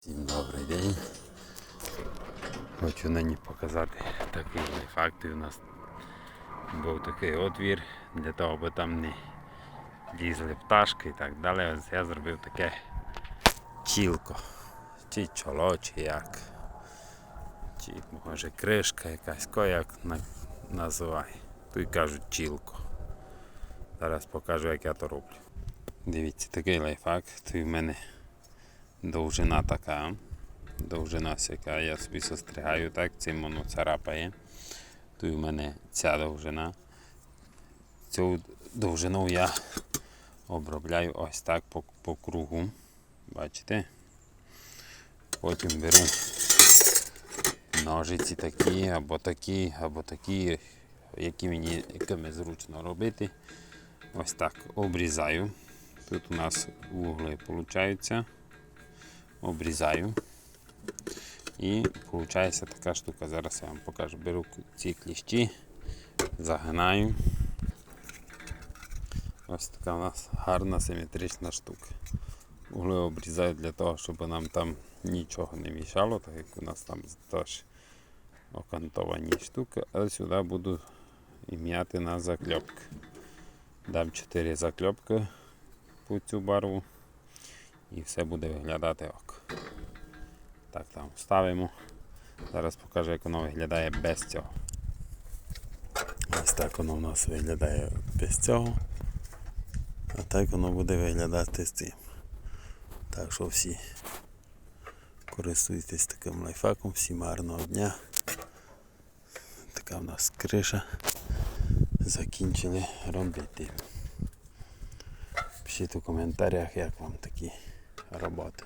Всім добрий день. Хочу нині показати такий факт. У нас був такий отвір для того, аби там не лізли пташки і так далі. Ось я зробив таке чілко. Чи чоло, чи як. Чи може кришка якась, ко як на- називай. Тут кажуть чілко. Зараз покажу, як я то роблю. Дивіться, такий лайфхак. Тут в мене довжина така. Довжина сяка. Я собі состригаю так, цим воно царапає. Тут у мене ця довжина. Цю довжину я обробляю ось так по, по кругу. Бачите? Потім беру ножиці такі, або такі, або такі, які мені якими зручно робити. Ось так обрізаю. Тут у нас вугли получаються обрізаю. І виходить така штука. Зараз я вам покажу. Беру ці кліщі, загинаю. Ось така у нас гарна симетрична штука. Угли обрізаю для того, щоб нам там нічого не мішало, так як у нас там теж окантовані штуки, але сюди буду ім'яти на закльопки. Дам 4 закльопки по цю барву і все буде виглядати ок. Так, там ставимо. Зараз покажу, як воно виглядає без цього. Ось так воно у нас виглядає без цього. А так воно буде виглядати з цим. Так що всі користуйтесь таким лайфхаком, всім гарного дня. Така в нас криша. Закінчили робити. Пишіть у коментарях, як вам такі роботи.